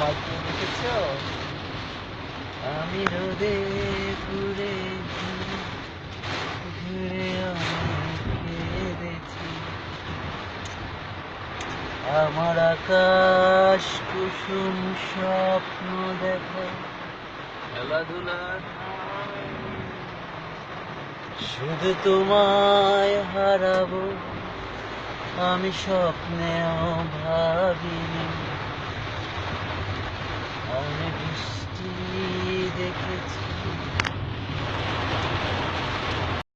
মাইকে দেখেছ? আমি রোদে ঘুরে ঘুরে কেঁদেছি আমার আকাশ কুসুম স্বপ্ন দেখা। খেলাধুলার শুধু তোমায় হারাবো আমি স্বপ্নেও